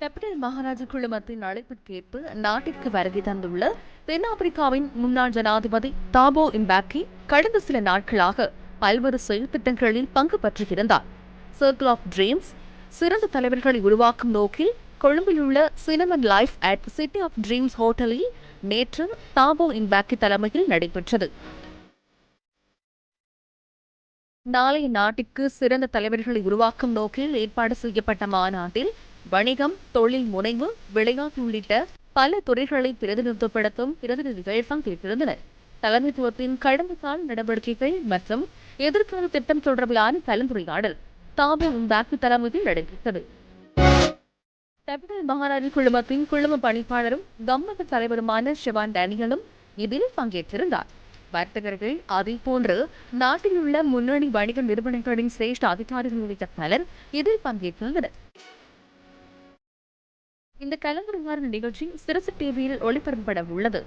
Capital Maharaja குழுமத்தின் அழைப்பிற்கேற்பு நாட்டிற்கு வருகை தந்துள்ள தென்னாப்பிரிக்காவின் முன்னாள் ஜனாதிபதி தாபோ இம்பாக்கி கடந்த சில நாட்களாக பல்வேறு செயல்திட்டங்களில் பங்கு பற்றுகிறார் சர்க்கிள் ஆஃப் ட்ரீம்ஸ் சிறந்த தலைவர்களை உருவாக்கும் நோக்கில் கொழும்பில் உள்ள Cinnamon Life at City of Dreams ஹோட்டலில் நேற்று தாபோ இம்பாக்கி தலைமையில் நடைபெற்றது. நாளை நாட்டிற்கு சிறந்த தலைவர்களை உருவாக்கும் நோக்கில் ஏற்பாடு செய்யப்பட்ட மாநாட்டில் வணிகம் தொழில் முனைவு விளையாட்டு உள்ளிட்ட பல துறைகளை பிரதிநிதித்துவப்படுத்தும் பிரதிநிதிகள் பங்கேற்றிருந்தனர். தலைமைத்துவத்தின் கடந்த கால நடவடிக்கைகள் மற்றும் எதிர்கால திட்டம் தொடர்பிலான கலந்துரையாடல் தாபே உண்டாக்கு தலைமையில் நடைபெற்றது. தமிழக மகாராஜா குழுமத்தின் குழும பணிப்பாளரும் கம்மக தலைவருமான சிவான் டேனியலும் இதில் பங்கேற்றிருந்தார். வர்த்தகர்கள் அதே போன்று நாட்டில் உள்ள முன்னணி வணிக நிறுவனங்களின் சிரேஷ்ட அதிகாரிகள் உள்ளிட்ட பலர் இதில் பங்கேற்றிருந்தனர் இந்த கலந்துரையாடல் நிகழ்ச்சி சிறசு டிவியில் ஒளிபரப்பட உள்ளது.